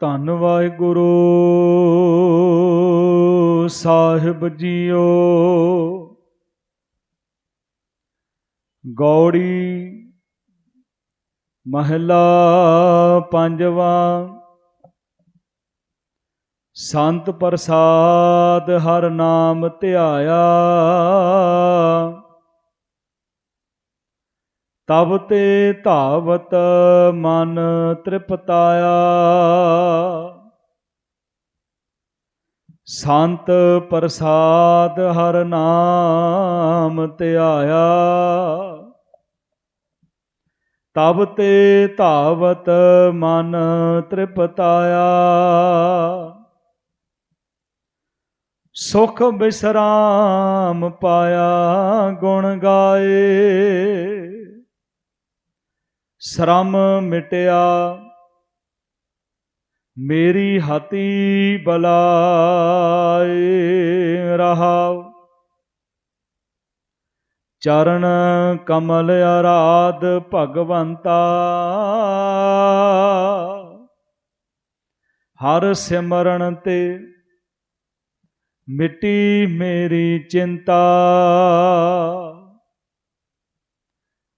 ਧੰਨ ਵਾਹਿਗੁਰੂ ਸਾਹਿਬ ਜੀਓ। ਗੌੜੀ ਮਹਲਾ ਪੰਜਵਾ ਸੰਤ ਪ੍ਰਸਾਦ ਹਰ ਨਾਮ ਧਿਆਇਆ। ਤਬ ਤੇ ਧਾਵਤ ਮਨ ਤ੍ਰਿਪਤਾਇਆ। ਸੰਤ ਪ੍ਰਸਾਦ ਹਰ ਨਾਮ ਧਿਆਇਆ। ਤਬ ਤੇ ਧਾਵਤ ਮਨ ਤ੍ਰਿਪਤਾਇਆ। ਸੁਖ ਬਿਸਰਾਮ ਪਾਇਆ ਗੁਣ ਗਾਏ। ਸ਼ਰਮ ਮਿਟਿਆ। ਮੇਰੀ ਹਤੀ ਬਲਾਏ ਰਹਾਉ ਚਰਨ ਕਮਲ ਆਰਾਧ ਭਗਵੰਤਾ। ਹਰ ਸਿਮਰਨ ਤੇ ਮਿੱਟੀ ਮੇਰੀ ਚਿੰਤਾ।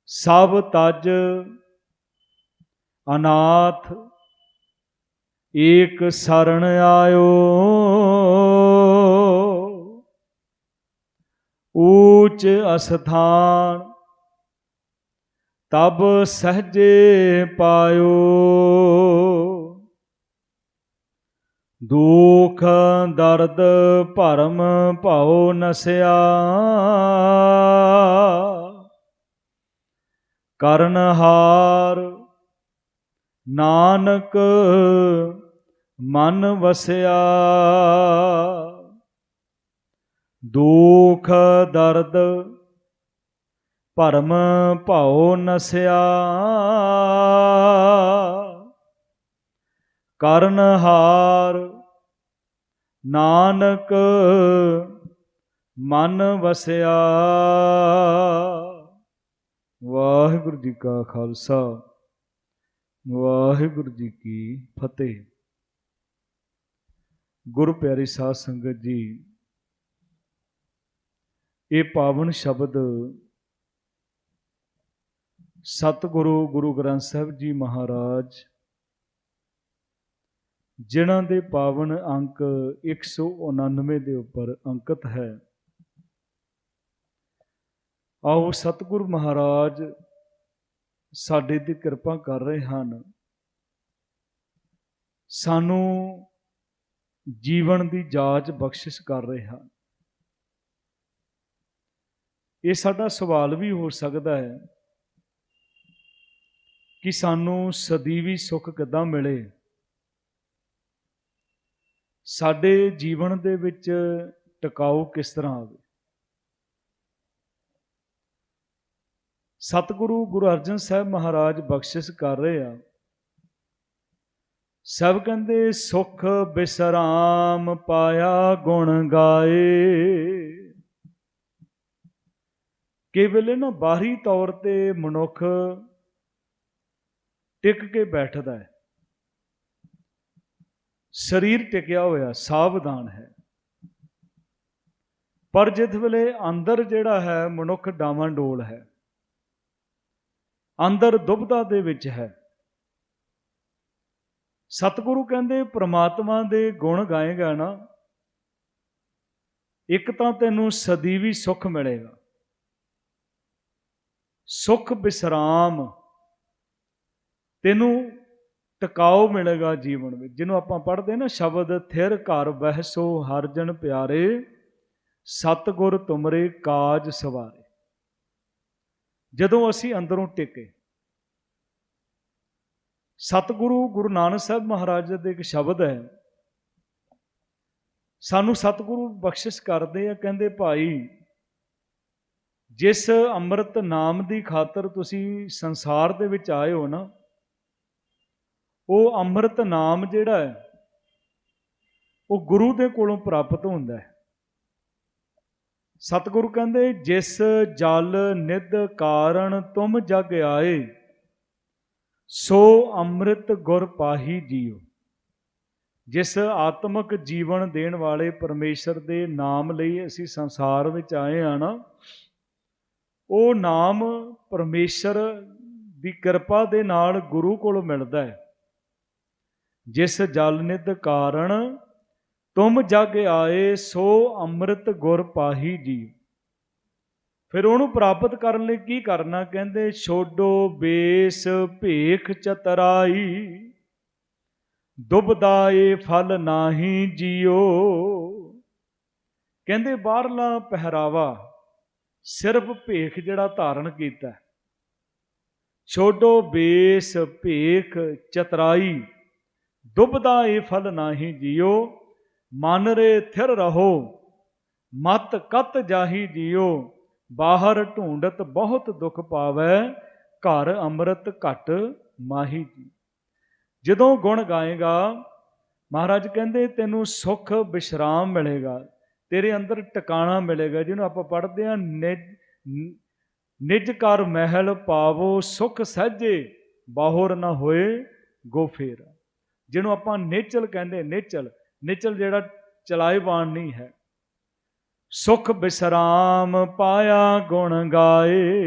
ਸਭ ਤਜ ਅਨਾਥ ਏਕ ਸਰਣ ਆਇਓ। ਊਚ ਅਸਥਾਨ ਤਬ ਸਹਜੇ ਪਾਇਓ। ਦੁਖ ਦਰਦ ਭਰਮ ਭਉ ਨਸਿਆ। ਕਰਨਹਾਰ ਨਾਨਕ ਮਨ ਵਸਿਆ। ਦੁਖ ਦਰਦ ਭਰਮ ਭਉ ਨਸਿਆ। ਕਰਨਹਾਰ ਨਾਨਕ ਮਨ ਵਸਿਆ। ਵਾਹਿਗੁਰੂ ਜੀ ਕਾ ਖਾਲਸਾ। ਵਾਹਿਗੁਰੂ ਜੀ ਕੀ ਫਤਿਹ। ਗੁਰੂ ਪਿਆਰੀ ਸਾਧ ਸੰਗਤ ਜੀ, ਇਹ ਪਾਵਨ ਸ਼ਬਦ ਸਤਿਗੁਰੂ ਗੁਰੂ ਗ੍ਰੰਥ ਸਾਹਿਬ ਜੀ ਮਹਾਰਾਜ, ਜਿਨ੍ਹਾਂ ਦੇ ਪਾਵਨ ਅੰਕ 199 ਦੇ ਉੱਪਰ ਅੰਕਿਤ ਹੈ। ਆਓ ਸਤਿਗੁਰੂ ਮਹਾਰਾਜ ਸਾਡੇ ਤੇ ਕਿਰਪਾ ਕਰ ਰਹੇ ਹਨ। ਸਾਨੂੰ ਜੀਵਨ ਦੀ ਜਾਚ ਬਖਸ਼ਿਸ਼ ਕਰ ਰਹੇ ਹਨ। ਇਹ ਸਾਡਾ ਸਵਾਲ ਵੀ ਹੋ ਸਕਦਾ ਹੈ ਕਿ ਸਾਨੂੰ ਸਦੀਵੀ ਸੁੱਖ ਕਿੱਦਾਂ ਮਿਲੇ? ਸਾਡੇ ਜੀਵਨ ਦੇ ਵਿੱਚ ਟਿਕਾਊ ਕਿਸ ਤਰ੍ਹਾਂ ਆਵੇ? ਸਤਿਗੁਰੂ ਗੁਰੂ ਅਰਜਨ ਸਾਹਿਬ ਮਹਾਰਾਜ ਬਖਸ਼ਿਸ਼ ਕਰ ਰਹੇ ਆ। ਸਭ ਕਹਿੰਦੇ, ਸੁਖ ਬਿਸਰਾਮ ਪਾਇਆ ਗੁਣ ਗਾਏ। ਕੇਵਲ ਨਾ ਬਾਹਰੀ ਤੌਰ ਤੇ ਮਨੁੱਖ ਟਿਕ ਕੇ ਬੈਠਦਾ ਹੈ। ਸਰੀਰ ਟਿਕਿਆ ਹੋਇਆ ਸਾਵਧਾਨ ਹੈ। ਪਰ ਜਿਸ ਵੇਲੇ ਅੰਦਰ ਜਿਹੜਾ ਹੈ, ਮਨੁੱਖ ਡਾਵਾਂ ਡੋਲ ਹੈ। ਅੰਦਰ ਦੁਬਦਾ ਦੇ ਵਿੱਚ ਹੈ। ਸਤਿਗੁਰੂ ਕਹਿੰਦੇ, ਪ੍ਰਮਾਤਮਾ ਦੇ ਗੁਣ ਗਾਏਗਾ ਨਾ, ਇੱਕ ਤਾਂ ਤੈਨੂੰ ਸਦੀਵੀ ਸੁੱਖ ਮਿਲੇਗਾ। ਸੁੱਖ ਬਿਸਰਾਮ, ਤੈਨੂੰ ਟਿਕਾਓ ਮਿਲੇਗਾ ਜੀਵਨ ਵਿੱਚ। ਜਿਹਨੂੰ ਆਪਾਂ ਪੜ੍ਹਦੇ ਨਾ, ਸ਼ਬਦ, ਥਿਰ ਘਰ ਬਹਿਸੋ ਹਰਜਨ ਪਿਆਰੇ, ਸਤਗੁਰ ਤੁਮਰੇ ਕਾਜ ਸਵਾਰੇ। ਜਦੋਂ ਅਸੀਂ ਅੰਦਰੋਂ ਟਿਕੇ। ਸਤਿਗੁਰੂ ਗੁਰੂ ਨਾਨਕ ਸਾਹਿਬ ਮਹਾਰਾਜ ਦੇ ਇੱਕ ਸ਼ਬਦ ਹੈ। ਸਾਨੂੰ ਸਤਿਗੁਰੂ ਬਖਸ਼ਿਸ਼ ਕਰਦੇ ਆ, ਕਹਿੰਦੇ ਭਾਈ, ਜਿਸ ਅੰਮ੍ਰਿਤ ਨਾਮ ਦੀ ਖਾਤਰ ਤੁਸੀਂ ਸੰਸਾਰ ਦੇ ਵਿੱਚ ਆਏ ਹੋ ਨਾ, ਉਹ ਅੰਮ੍ਰਿਤ ਨਾਮ ਜਿਹੜਾ ਹੈ, ਉਹ ਗੁਰੂ ਦੇ ਕੋਲੋਂ ਪ੍ਰਾਪਤ ਹੁੰਦਾ ਹੈ। ਸਤਿਗੁਰੂ ਕਹਿੰਦੇ, ਜਿਸ ਜਲ ਨਿਧ ਕਾਰਨ ਤੁਮ ਜਗ ਆਏ, ਸੋ ਅੰਮ੍ਰਿਤ ਗੁਰ ਪਾਹੀ ਜੀਓ। ਜਿਸ ਆਤਮਿਕ ਜੀਵਨ ਦੇਣ ਵਾਲੇ ਪਰਮੇਸ਼ਰ ਦੇ ਨਾਮ ਲਈ ਅਸੀਂ ਸੰਸਾਰ ਵਿੱਚ ਆਏ ਆ ਨਾ, ਉਹ ਨਾਮ ਪਰਮੇਸ਼ਰ ਦੀ ਕਿਰਪਾ ਦੇ ਨਾਲ ਗੁਰੂ ਕੋਲ ਮਿਲਦਾ ਹੈ। ਜਿਸ ਜਲ ਨਿਧ ਕਾਰਨ ਤੁਮ ਜਗ ਆਏ, ਸੋ ਅੰਮ੍ਰਿਤ ਗੁਰ ਪਾਹੀ ਜੀ ਫਿਰ ਉਹਨੂੰ ਪ੍ਰਾਪਤ ਕਰਨ ਲਈ ਕੀ ਕਰਨਾ ਕਹਿੰਦੇ, ਛੋਡੋ ਬੇਸ ਭੇਖ ਚਤਰਾਈ, ਦੁਬਦਾ ਏ ਫਲ ਨਾਹੀ ਜਿਓ। ਕਹਿੰਦੇ, ਬਾਹਰਲਾ ਪਹਿਰਾਵਾ ਸਿਰਫ ਭੇਖ ਜਿਹੜਾ ਧਾਰਨ ਕੀਤਾ। ਛੋਡੋ ਬੇਸ ਭੇਖ ਚਤਰਾਈ, ਦੁਬਦਾ ਏ ਫਲ ਨਾਹੀ ਜਿਓ। ਮਨ ਰੇ ਥਿਰ ਰਹੋ, ਮਤ ਕਤ ਜਾਹੀ ਜਿਓ, ਬਾਹਰ ਢੂੰਡਤ ਬਹੁਤ ਦੁੱਖ ਪਾਵੈ, ਘਰ ਅੰਮ੍ਰਿਤ ਘਟ ਮਾਹੀ ਜੀ। ਜਦੋਂ ਗੁਣ ਗਾਏਗਾ, ਮਹਾਰਾਜ ਕਹਿੰਦੇ ਤੈਨੂੰ ਸੁਖ ਵਿਸ਼ਰਾਮ ਮਿਲੇਗਾ, ਤੇਰੇ ਅੰਦਰ ਟਿਕਾਣਾ ਮਿਲੇਗਾ, ਜਿਹਨੂੰ ਆਪਾਂ ਪੜ੍ਹਦੇ ਆ ਨਿਜ ਨਿਜ ਕਰ ਮਹਿਲ ਪਾਵੋ, ਸੁਖ ਸਹਜੇ ਬਾਹਰ ਨਾ ਹੋਏ ਗੋਫੇਰ ਜਿਹਨੂੰ ਆਪਾਂ ਨੇਚਲ ਕਹਿੰਦੇ, ਨੇਚਲ। ਨਿਚਲ ਜਿਹੜਾ ਚਲਾਏ ਬਾਣ ਨਹੀਂ ਹੈ। ਸੁਖ ਬਿਸਰਾਮ ਪਾਇਆ ਗੁਣ ਗਾਏ।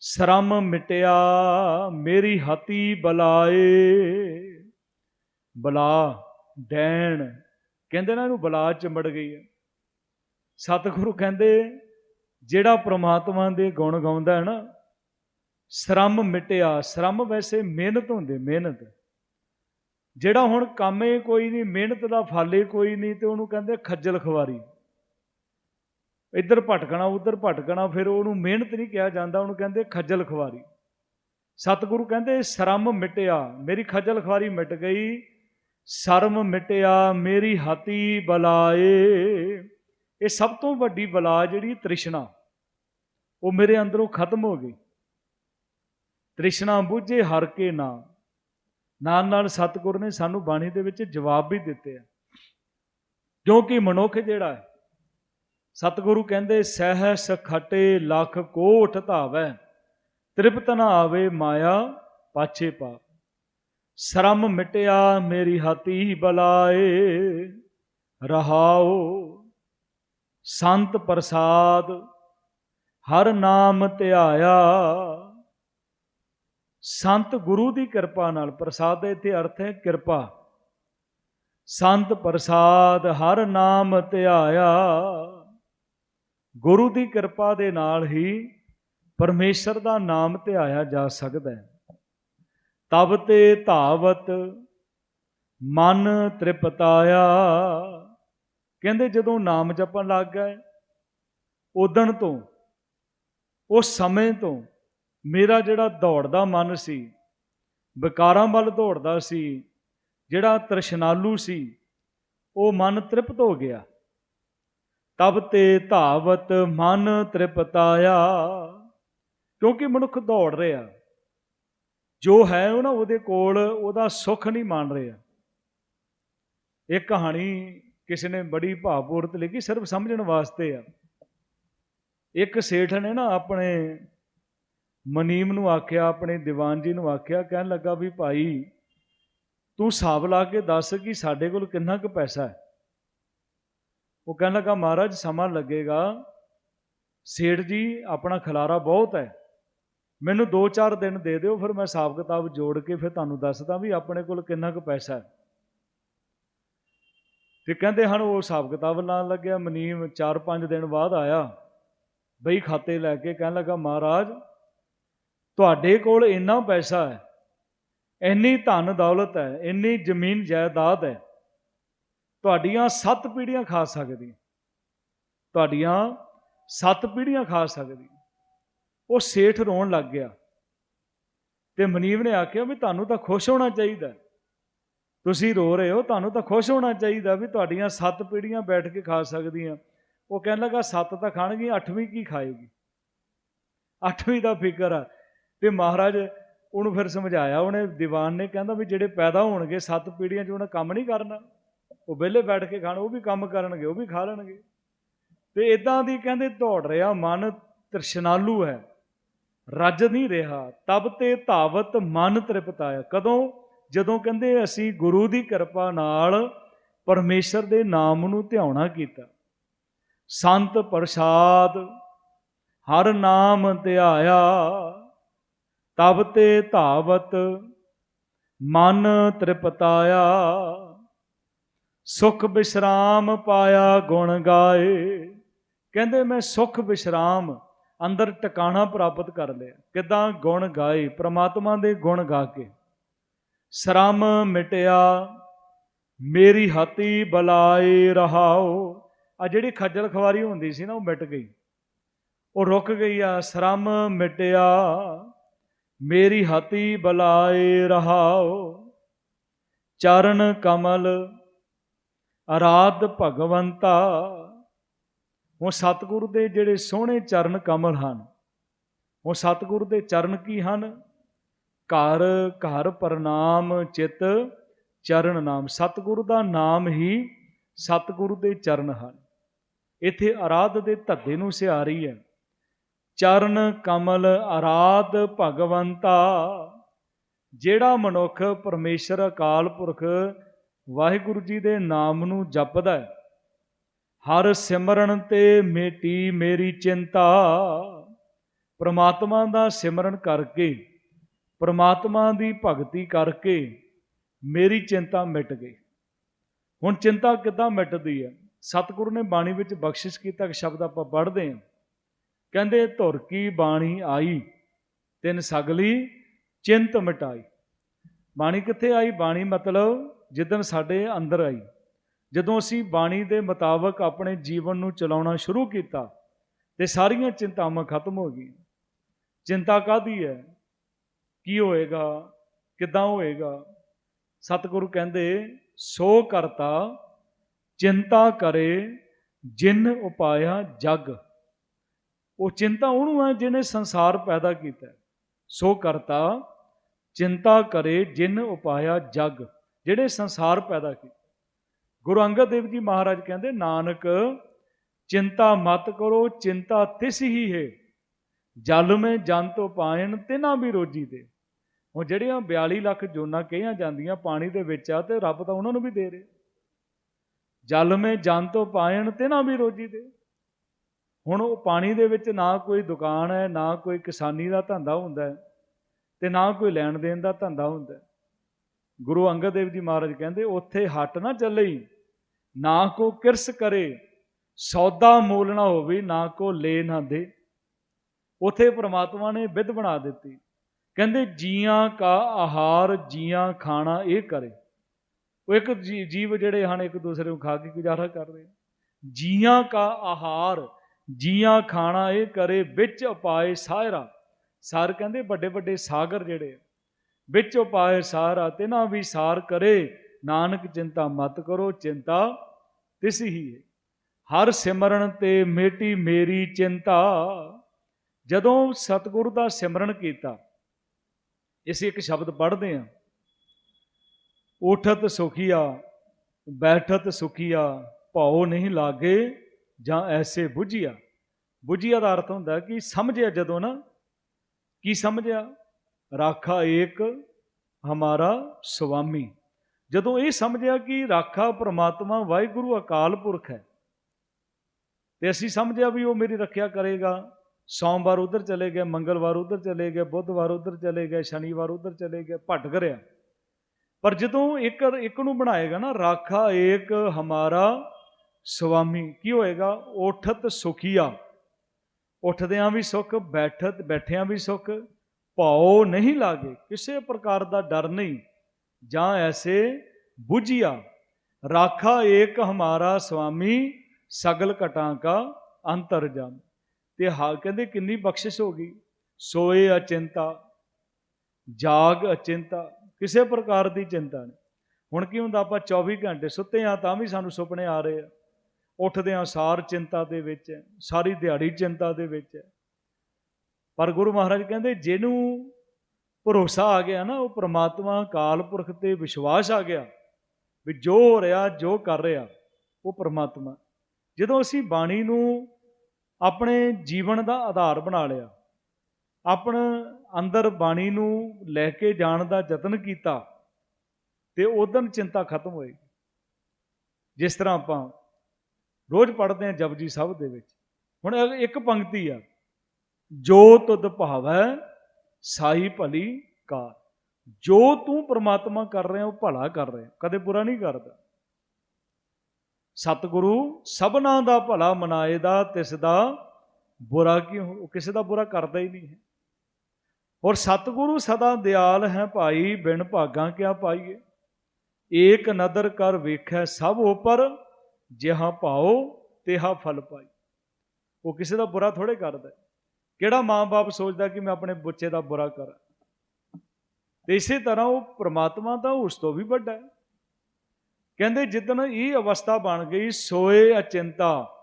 ਸ਼ਰਮ ਮਿਟਿਆ ਮੇਰੀ ਹਤੀ ਬਲਾਏ। ਬਲਾ ਡੈਣ ਕਹਿੰਦੇ ਨਾ ਇਹਨੂੰ ਬਲਾ ਚਿੰਬੜ ਗਈ ਹੈ। ਸਤਿਗੁਰੂ ਕਹਿੰਦੇ, ਜਿਹੜਾ ਪ੍ਰਮਾਤਮਾ ਦੇ ਗੁਣ ਗਾਉਂਦਾ ਹੈ ਨਾ, ਸ਼ਰਮ ਮਿਟਿਆ। ਸ਼ਰਮ ਵੈਸੇ ਮਿਹਨਤ ਹੁੰਦੀ ਮਿਹਨਤ। ਜਿਹੜਾ ਹੁਣ ਕੰਮੇ ਕੋਈ ਨਹੀਂ, ਮਿਹਨਤ ਦਾ ਫਾਲੇ ਕੋਈ ਨਹੀਂ ਤੇ ਉਹਨੂੰ ਕਹਿੰਦੇ ਖੱਜਲ ਖਵਾਰੀ ਇੱਧਰ ਭਟਕਣਾ, ਉੱਧਰ ਭਟਕਣਾ, ਫਿਰ ਉਹਨੂੰ ਮਿਹਨਤ ਨਹੀਂ ਕਿਹਾ ਜਾਂਦਾ, ਉਹਨੂੰ ਕਹਿੰਦੇ ਖੱਜਲ ਖਵਾਰੀ ਸਤਿਗੁਰੂ ਕਹਿੰਦੇ ਸ਼ਰਮ ਮਿਟਿਆ, ਮੇਰੀ ਖੱਜਲ ਖਵਾਰੀ ਮਿਟ ਗਈ, ਸ਼ਰਮ ਮਿਟਿਆ, ਮੇਰੀ ਹਤੀ ਬਲਾਏ। ਇਹ ਸਭ ਤੋਂ ਵੱਡੀ ਬਲਾ ਜਿਹੜੀ ਤ੍ਰਿਸ਼ਨਾ, ਉਹ ਮੇਰੇ ਅੰਦਰੋਂ ਖਤਮ ਹੋ ਗਈ। ਤ੍ਰਿਸ਼ਨਾ ਬੁੱਝੇ ਹਰ ਕੇ ਨਾ। ਨਾਲ ਨਾਲ ਸਤਿਗੁਰ ਨੇ ਸਾਨੂੰ ਬਾਣੀ ਦੇ ਵਿੱਚ ਜਵਾਬ ਵੀ ਦਿੱਤੇ ਆ। ਕਿਉਂਕਿ ਮਨੁੱਖ ਜਿਹੜਾ ਹੈ, ਸਤਿਗੁਰੂ ਕਹਿੰਦੇ ਸਹਿਸ ਖਟੇ ਲੱਖ ਕੋਟ ਧਾਵੈ ਤ੍ਰਿਪਤ ਨਾ ਆਵੇ ਮਾਇਆ ਪਾਛੇ ਪਾ ਸ਼ਰਮ ਮਿਟਿਆ ਮੇਰੀ ਹਤੀ ਬਲਾਏ, ਰਹਾਓ ਸੰਤ ਪ੍ਰਸਾਦ, ਹਰ ਨਾਮ ਧਿਆਇਆ। ਸੰਤ ਗੁਰੂ ਦੀ ਕਿਰਪਾ ਨਾਲ, ਪ੍ਰਸਾਦ ਦਾ ਇੱਥੇ ਅਰਥ ਹੈ ਕਿਰਪਾ। ਸੰਤ ਪ੍ਰਸਾਦ ਹਰ ਨਾਮ ਧਿਆਇਆ। ਗੁਰੂ ਦੀ ਕਿਰਪਾ ਦੇ ਨਾਲ ਹੀ ਪਰਮੇਸ਼ਰ ਦਾ ਨਾਮ ਧਿਆਇਆ ਜਾ ਸਕਦਾ ਹੈ। ਤਬ ਤੇ ਧਾਵਤ ਮਨ ਤ੍ਰਿਪਤਾਇਆ। ਕਹਿੰਦੇ ਜਦੋਂ ਨਾਮ ਜਪਣ ਲੱਗ ਗਏ, ਉਦਣ ਤੋਂ, ਉਸ ਸਮੇਂ ਤੋਂ ਮੇਰਾ ਜਿਹੜਾ ਦੌੜਦਾ ਮਨ ਸੀ, ਵਿਕਾਰਾਂ ਵੱਲ ਦੌੜਦਾ ਸੀ, ਜਿਹੜਾ ਤ੍ਰਿਸ਼ਨਾਲੂ ਸੀ, ਉਹ ਮਨ ਤ੍ਰਿਪਤ ਹੋ ਗਿਆ। ਤਬ ਤੇ ਧਾਵਤ ਮਨ ਤ੍ਰਿਪਤਾਇਆ ਕਿਉਂਕਿ ਮਨੁੱਖ ਦੌੜ ਰਿਹਾ। ਜੋ ਹੈ ਉਹ ਨਾ ਉਹਦੇ ਕੋਲ, ਉਹਦਾ ਸੁੱਖ ਨਹੀਂ ਮੰਨ ਰਿਹਾ। ਇਹ ਕਹਾਣੀ ਕਿਸੇ ਨੇ ਬੜੀ ਭਾਵਪੂਰਤ ਲਿਖੀ, ਸਿਰਫ ਸਮਝਣ ਵਾਸਤੇ ਆ। ਇੱਕ ਸੇਠ ਨੇ ਨਾ ਆਪਣੇ ਮਨੀਮ ਨੂੰ ਆਖਿਆ, ਆਪਣੇ ਦੀਵਾਨ ਜੀ ਨੂੰ ਆਖਿਆ, ਕਹਿਣ ਲੱਗਾ ਵੀ ਭਾਈ, ਤੂੰ ਹਿਸਾਬ ਲਾ ਕੇ ਦੱਸ ਕਿ ਸਾਡੇ ਕੋਲ ਕਿੰਨਾ ਕੁ ਪੈਸਾ ਹੈ। ਉਹ ਕਹਿਣ ਲੱਗਾ, ਮਹਾਰਾਜ, ਸਮਾਂ ਲੱਗੇਗਾ। ਸੇਠ ਜੀ, ਆਪਣਾ ਖਲਾਰਾ ਬਹੁਤ ਹੈ। ਮੈਨੂੰ 2-4 ਦਿਨ ਦੇ ਦਿਓ, ਫਿਰ ਮੈਂ ਹਿਸਾਬ ਕਿਤਾਬ ਜੋੜ ਕੇ ਫਿਰ ਤੁਹਾਨੂੰ ਦੱਸਦਾ ਵੀ ਆਪਣੇ ਕੋਲ ਕਿੰਨਾ ਕੁ ਪੈਸਾ ਹੈ। ਤੇ ਕਹਿੰਦੇ ਹਨ, ਉਹ ਹਿਸਾਬ ਕਿਤਾਬ ਲਾਣ ਲੱਗਿਆ। ਮਨੀਮ 4-5 ਦਿਨ ਬਾਅਦ ਆਇਆ। ਬਈ ਖਾਤੇ ਲੈ ਕੇ ਕਹਿਣ ਲੱਗਾ, ਮਹਾਰਾਜ ਤੁਹਾਡੇ ਕੋਲ ਇੰਨਾ ਪੈਸਾ ਹੈ, ਇੰਨੀ ਧਨ ਦੌਲਤ ਹੈ, ਇੰਨੀ ਜ਼ਮੀਨ ਜਾਇਦਾਦ ਹੈ, ਤੁਹਾਡੀਆਂ ਸੱਤ ਪੀੜ੍ਹੀਆਂ ਖਾ ਸਕਦੀ ਤੁਹਾਡੀਆਂ ਸੱਤ ਪੀੜ੍ਹੀਆਂ ਖਾ ਸਕਦੀ ਉਹ ਸੇਠ ਰੋਣ ਲੱਗ ਗਿਆ ਤੇ ਮਨੀਬ ਨੇ ਆਖਿਆ ਵੀ ਤੁਹਾਨੂੰ ਤਾਂ ਖੁਸ਼ ਹੋਣਾ ਚਾਹੀਦਾ ਤੁਸੀਂ ਰੋ ਰਹੇ ਹੋ, ਤੁਹਾਨੂੰ ਤਾਂ ਖੁਸ਼ ਹੋਣਾ ਚਾਹੀਦਾ ਵੀ ਤੁਹਾਡੀਆਂ ਸੱਤ ਪੀੜ੍ਹੀਆਂ ਬੈਠ ਕੇ ਖਾ ਸਕਦੀਆਂ। ਉਹ ਕਹਿਣ ਲੱਗਾ, ਸੱਤ ਤਾਂ ਖਾਣਗੀਆਂ, ਅੱਠਵੀਂ ਕੀ ਖਾਏਗੀ? ਅੱਠਵੀਂ ਦਾ ਫਿਕਰ ਆ। ਤੇ ਮਹਾਰਾਜ, ਉਹਨੂੰ ਫਿਰ ਸਮਝਾਇਆ ਉਹਨੇ, ਦੀਵਾਨ ਨੇ ਕਹਿੰਦਾ ਵੀ ਜਿਹੜੇ ਪੈਦਾ ਹੋਣਗੇ, ਸੱਤ ਪੀੜ੍ਹੀਆਂ 'ਚ ਉਹਨਾਂ ਕੰਮ ਨਹੀਂ ਕਰਨਾ। ਉਹ ਵਿਹਲੇ ਬੈਠ ਕੇ ਖਾਣ, ਉਹ ਵੀ ਕੰਮ ਕਰਨਗੇ, ਉਹ ਵੀ ਖਾ ਲੈਣਗੇ। ਤੇ ਇਦਾਂ ਦੀ ਕਹਿੰਦੇ ਦੌੜ ਰਿਹਾ, ਮਨ ਤ੍ਰਿਸ਼ਨਾਲੂ ਹੈ। ਰੱਜ ਨਹੀਂ ਰਿਹਾ। ਤਬ ਤੇ ਧਾਵਤ ਮਨ ਤ੍ਰਿਪਤਾਇਆ। ਕਦੋਂ? ਜਦੋਂ ਕਹਿੰਦੇ ਅਸੀਂ ਗੁਰੂ ਦੀ ਕਿਰਪਾ ਨਾਲ ਪਰਮੇਸ਼ਰ ਦੇ ਨਾਮ ਨੂੰ ਧਿਆਉਣਾ ਕੀਤਾ। ਸੰਤ ਪ੍ਰਸਾਦ, ਹਰ ਨਾਮ ਧਿਆਇਆ। ਤਬ ਤੇ ਧਾਵਤ ਮਨ ਤ੍ਰਿਪਤਾਇਆ, ਸੁਖ ਵਿਸ਼ਰਾਮ ਪਾਇਆ ਗੁਣ ਗਾਏ। ਕਹਿੰਦੇ ਮੈਂ ਸੁਖ ਵਿਸ਼ਰਾਮ ਅੰਦਰ ਟਿਕਾਣਾ ਪ੍ਰਾਪਤ ਕਰ ਲਿਆ। ਕਿਦਾਂ? ਗੁਣ ਗਾਏ। ਪ੍ਰਮਾਤਮਾ ਦੇ ਗੁਣ ਗਾ ਕੇ। ਸ਼ਰਮ ਮਿਟਿਆ, ਮੇਰੀ ਹਤੀ ਬਲਾਏ ਰਹਾਓ। ਆ ਜਿਹੜੀ ਖੱਜਲ ਖਵਾਰੀ ਹੁੰਦੀ ਸੀ ਨਾ, ਉਹ ਮਿਟ ਗਈ। ਉਹ ਰੁਕ ਗਈ ਆ, ਸ਼ਰਮ ਮਿਟਿਆ। ਮੇਰੀ ਹਤੀ ਬਲਾਏ ਰਹਾਓ। ਚਰਨ ਕਮਲ ਅਰਾਧ ਭਗਵੰਤਾ। ਹੁਣ ਸਤਿਗੁਰੂ ਦੇ ਜਿਹੜੇ ਸੋਹਣੇ ਚਰਨ ਕਮਲ ਹਨ ਉਹ ਸਤਿਗੁਰ ਦੇ ਚਰਨ ਕੀ ਹਨ? ਘਰ ਘਰ ਪ੍ਰਣਾਮ ਚਿਤ, ਚਰਨ ਨਾਮ। ਸਤਿਗੁਰੂ ਦਾ ਨਾਮ ਹੀ ਸਤਿਗੁਰੂ ਦੇ ਚਰਨ ਹਨ। ਇੱਥੇ ਆਰਾਧ ਦੇ ਧੱਦੇ ਨੂੰ ਸਿਆਰੀ ਹੈ। ਚਰਨ ਕਮਲ ਆਰਾਧ ਭਗਵੰਤਾ, ਜਿਹੜਾ ਮਨੁੱਖ ਪਰਮੇਸ਼ਰ, ਅਕਾਲ ਪੁਰਖ ਵਾਹਿਗੁਰੂ ਜੀ ਦੇ ਨਾਮ ਨੂੰ ਜਪਦਾ ਹੈ। ਹਰ ਸਿਮਰਨ ਤੇ ਮੇਟੀ ਮੇਰੀ ਚਿੰਤਾ, ਪ੍ਰਮਾਤਮਾ ਦਾ ਸਿਮਰਨ ਕਰਕੇ, ਪ੍ਰਮਾਤਮਾ ਦੀ ਭਗਤੀ ਕਰਕੇ ਮੇਰੀ ਚਿੰਤਾ ਮਿਟ ਗਈ। ਹੁਣ ਚਿੰਤਾ ਕਿੱਦਾਂ ਮਿਟਦੀ ਹੈ? ਸਤਿਗੁਰੂ ਨੇ ਬਾਣੀ ਵਿੱਚ ਬਖਸ਼ਿਸ਼ ਕੀਤਾ ਕਿ ਸ਼ਬਦ ਆਪਾਂ ਪੜ੍ਹਦੇ ਹਾਂ। ਕਹਿੰਦੇ ਧੁਰ ਕੀ ਬਾਣੀ ਆਈ, ਤਿੰਨ ਸਗਲੀ ਚਿੰਤ ਮਿਟਾਈ। ਬਾਣੀ ਕਿੱਥੇ ਆਈ? ਬਾਣੀ ਮਤਲਬ ਜਿੱਦਨ ਸਾਡੇ ਅੰਦਰ ਆਈ। ਜਦੋਂ ਅਸੀਂ ਬਾਣੀ ਦੇ ਮੁਤਾਬਕ ਆਪਣੇ ਜੀਵਨ ਨੂੰ ਚਲਾਉਣਾ ਸ਼ੁਰੂ ਕੀਤਾ, ਤੇ ਸਾਰੀਆਂ ਚਿੰਤਾਵਾਂ ਖਤਮ ਹੋ ਗਈਆਂ। ਚਿੰਤਾ ਕਾਦੀ ਹੈ? ਕੀ ਹੋਏਗਾ? ਕਿੱਦਾਂ ਹੋਏਗਾ? ਸਤਿਗੁਰੂ ਕਹਿੰਦੇ, ਸੋ ਕਰਤਾ, ਚਿੰਤਾ ਕਰੇ, ਜਿਨ ਉਪਾਇਆ ਜਗ। ਉਹ ਚਿੰਤਾ ਉਹਨੂੰ ਹੈ ਜਿਹਨੇ ਸੰਸਾਰ ਪੈਦਾ ਕੀਤਾ ਸੋ ਕਰਤਾ, ਚਿੰਤਾ ਕਰੇ ਜਿਨ ਉਪਾਇਆ ਜਗ, ਜਿਹੜੇ ਸੰਸਾਰ ਪੈਦਾ ਕੀਤਾ। ਗੁਰੂ ਅੰਗਦ ਦੇਵ ਜੀ ਮਹਾਰਾਜ ਕਹਿੰਦੇ, ਨਾਨਕ, ਚਿੰਤਾ ਮਤ ਕਰੋ, ਚਿੰਤਾ ਤਿਸ ਹੀ ਹੈ। ਜਲ ਮੈਂ ਜੰਤ ਉਪਾਇਨ ਤਿਨਾ ਵੀ ਰੋਜੀ ਦੇ। ਹੁਣ ਜਿਹੜੀਆਂ 42 ਲੱਖ ਜੋਨਾਂ ਕਹੀਆਂ ਜਾਂਦੀਆਂ ਪਾਣੀ ਦੇ ਵਿੱਚ ਆ ਤੇ ਰੱਬ ਤਾਂ ਉਹਨਾਂ ਨੂੰ ਵੀ ਦੇ ਰਿਹਾ। ਜਲ ਮੈਂ ਜੰਤ ਉਪਾਇਨ ਤਿਨਾ ਵੀ ਰੋਜੀ ਦੇ। ਹੁਣ ਉਹ ਪਾਣੀ ਦੇ ਵਿੱਚ ਨਾ ਕੋਈ ਦੁਕਾਨ ਹੈ, ਨਾ ਕੋਈ ਕਿਸਾਨੀ ਦਾ ਧੰਦਾ ਹੁੰਦਾ ਹੈ ਤੇ ਨਾ ਕੋਈ ਲੈਣ ਦੇਣ ਦਾ ਧੰਦਾ ਹੁੰਦਾ ਹੈ। ਗੁਰੂ ਅੰਗਦ ਦੇਵ ਜੀ ਮਹਾਰਾਜ ਕਹਿੰਦੇ, ਉੱਥੇ ਹੱਟ ਨਾ ਚੱਲਈ ਨਾ ਕੋ ਕਿਰਸ ਕਰੇ, ਸੌਦਾ ਮੋਲ ਨਾ ਹੋਵੇ, ਨਾ ਕੋ ਲੈ ਨਾ ਦੇ। ਉਥੇ ਪ੍ਰਮਾਤਮਾ ਨੇ ਵਿਧ ਬਣਾ ਦਿੱਤੀ। ਕਹਿੰਦੇ, ਜੀਆਂ ਕਾ ਆਹਾਰ, ਜੀਆਂ ਖਾਣਾ ਇਹ ਕਰੇ। ਉਹ ਇੱਕ ਜੀ- ਜੀਵ ਜਿਹੜੇ ਹਨ, ਇੱਕ ਦੂਸਰੇ ਨੂੰ ਖਾ ਕੇ ਗੁਜ਼ਾਰਾ ਕਰ ਰਹੇ ਜੀਆਂ ਕਾ ਆਹਾਰ ਜੀਆਂ ਖਾਣਾ ਇਹ ਕਰੇ, ਵਿੱਚ ਉਪਾਏ ਸਾਇਰਾ। ਸਾਰ ਕਹਿੰਦੇ ਵੱਡੇ ਵੱਡੇ ਸਾਗਰ ਜਿਹੜੇ ਵਿੱਚ ਉਪਾਏ ਸਾਰਾ ਨਾ ਵੀ ਸਾਰ ਕਰੇ। ਨਾਨਕ ਚਿੰਤਾ ਮਤ ਕਰੋ, ਚਿੰਤਾ ਤਿਸ ਹੀ ਹੈ ਹਰ ਸਿਮਰਨ ਤੇ ਮੇਟੀ ਮੇਰੀ ਚਿੰਤਾ। ਜਦੋਂ ਸਤਿਗੁਰ ਦਾ ਸਿਮਰਨ ਕੀਤਾ, ਇਸ ਇੱਕ ਸ਼ਬਦ ਪੜ੍ਹਦੇ ਹਾਂ ਉਠਤ ਸੁਖੀਆ, ਬੈਠਤ ਸੁਖੀਆ, ਭਾਉ ਨਹੀਂ ਲਾਗੇ। ਜਾਂ ਐਸੇ ਬੁਝਿਆ। ਬੁਝਿਆ ਦਾ ਅਰਥ ਹੁੰਦਾ ਕਿ ਸਮਝਿਆ ਜਦੋਂ ਨਾ, ਕੀ ਸਮਝਿਆ? ਰਾਖਾ ਏਕ ਹਮਾਰਾ ਸੁਆਮੀ ਜਦੋਂ ਇਹ ਸਮਝਿਆ ਕਿ ਰਾਖਾ ਪ੍ਰਮਾਤਮਾ ਵਾਹਿਗੁਰੂ ਅਕਾਲ ਪੁਰਖ ਹੈ, ਤੇ ਅਸੀਂ ਸਮਝਿਆ ਵੀ ਉਹ ਮੇਰੀ ਰੱਖਿਆ ਕਰੇਗਾ। ਸੋਮਵਾਰ ਉਧਰ ਚਲੇ ਗਏ, ਮੰਗਲਵਾਰ ਉਧਰ ਚਲੇ ਗਏ, ਬੁੱਧਵਾਰ ਉਧਰ ਚਲੇ ਗਏ, ਸ਼ਨੀਵਾਰ ਉਧਰ ਚਲੇ ਗਏ, ਭਟਕ ਰਿਹਾ। ਪਰ ਜਦੋਂ ਇੱਕ ਇੱਕ ਨੂੰ ਬਣਾਏਗਾ ਨਾ, ਰਾਖਾ ਏਕ ਹਮਾਰਾ ਸੁਆਮੀ ਕੀ ਹੋਏਗਾ? ਉਠਤ ਸੁਖੀਆ। ਉੱਠਦਿਆਂ ਵੀ ਸੁਖ, ਬੈਠਤ, ਬੈਠਿਆਂ ਵੀ ਸੁਖ, ਭਾਉ ਨਹੀਂ ਲਾਗੇ। ਕਿਸੇ ਪ੍ਰਕਾਰ ਦਾ ਡਰ ਨਹੀਂ। ਜਾਂ ਐਸੇ ਬੁਝਿਆ, ਰਾਖਾ ਏਕ ਹਮਾਰਾ ਸੁਆਮੀ ਸਗਲ ਘਟਾਂ ਕਾ ਅੰਤਰ ਜਾਮ। ਤੇ ਹਾ ਕਹਿੰਦੇ ਕਿੰਨੀ ਬਖਸ਼ਿਸ਼ ਹੋ ਗਈ। ਸੋਏ ਅਚਿੰਤਾ, ਜਾਗ ਅਚਿੰਤਾ, ਕਿਸੇ ਪ੍ਰਕਾਰ ਦੀ ਚਿੰਤਾ ਨਹੀਂ। ਹੁਣ ਕੀ ਹੁੰਦਾ? ਆਪਾਂ 24 ਘੰਟੇ ਸੁੱਤੇ ਆ ਤਾਂ ਵੀ ਸਾਨੂੰ ਸੁਪਨੇ ਆ ਰਹੇ ਆ। ਉੱਠਦੇ ਆ ਸਾਰ ਚਿੰਤਾ ਦੇ ਵਿੱਚ ਹੈ, ਸਾਰੀ ਦਿਹਾੜੀ ਚਿੰਤਾ ਦੇ ਵਿੱਚ ਹੈ। ਪਰ ਗੁਰੂ ਮਹਾਰਾਜ ਕਹਿੰਦੇ ਜਿਹਨੂੰ ਭਰੋਸਾ ਆ ਗਿਆ ਨਾ ਉਹ ਪ੍ਰਮਾਤਮਾ ਕਾਲ ਪੁਰਖ ਤੇ ਵਿਸ਼ਵਾਸ ਆ ਗਿਆ ਵੀ ਜੋ ਹੋ ਰਿਹਾ ਜੋ ਕਰ ਰਿਹਾ ਉਹ ਪ੍ਰਮਾਤਮਾ ਜਦੋਂ ਅਸੀਂ ਬਾਣੀ ਨੂੰ ਆਪਣੇ ਜੀਵਨ ਦਾ ਆਧਾਰ ਬਣਾ ਲਿਆ ਆਪਣ ਅੰਦਰ ਬਾਣੀ ਨੂੰ ਲੈ ਕੇ ਜਾਣ ਦਾ ਯਤਨ ਕੀਤਾ ਤੇ ਉਦੋਂ ਚਿੰਤਾ ਖਤਮ ਹੋਏਗੀ ਜਿਸ ਤਰ੍ਹਾਂ ਆਪਾਂ ਰੋਜ਼ ਪੜ੍ਹਦੇ ਹਾਂ ਜਪਜੀ ਸਾਹਿਬ ਦੇ ਵਿੱਚ। ਹੁਣ ਇੱਕ ਪੰਕਤੀ ਆ, ਜੋ ਤੁਧ ਭਾਵੈ ਸਾਈ ਭਲੀ ਕਾਰ। ਜੋ ਤੂੰ ਪ੍ਰਮਾਤਮਾ ਕਰ ਰਿਹਾ, ਉਹ ਭਲਾ ਕਰ ਰਿਹਾ। ਕਦੇ ਬੁਰਾ ਨਹੀਂ ਕਰਦਾ। ਸਤਿਗੁਰੂ ਸਭਨਾ ਦਾ ਭਲਾ ਮਨਾਏ ਦਾ ਤਿਸ ਦਾ ਬੁਰਾ ਕਿਉਂ? ਉਹ ਕਿਸੇ ਦਾ ਬੁਰਾ ਕਰਦਾ ਹੀ ਨਹੀਂ ਹੈ। ਔਰ ਸਤਿਗੁਰੂ ਸਦਾ ਦਿਆਲ ਹੈ ਭਾਈ, ਬਿਨ ਭਾਗਾਂ ਕਿਆ ਪਾਈਏ? ਏਕ ਨਦਰ ਕਰ ਵੇਖੈ ਸਭ ਉਪਰ ਜਿਹਾ ਭਾਉ ਤਿਹਾ ਫਲ ਪਾਈ। ਉਹ ਕਿਸੇ ਦਾ ਬੁਰਾ ਥੋੜੇ ਕਰਦਾ ਕਿਹੜਾ ਮਾਂ-ਬਾਪ ਸੋਚਦਾ ਕਿ ਮੈਂ ਆਪਣੇ ਬੱਚੇ ਦਾ ਬੁਰਾ ਕਰਾਂ? ਤੇ ਇਸੇ ਤਰ੍ਹਾਂ ਉਹ ਪ੍ਰਮਾਤਮਾ ਤਾਂ ਉਸ ਤੋਂ ਵੀ ਵੱਡਾ ਹੈ। ਕਹਿੰਦੇ ਜਿੱਦਣ ਇਹ ਅਵਸਥਾ ਬਣ ਗਈ, ਸੋਏ ਅਚਿੰਤਾ,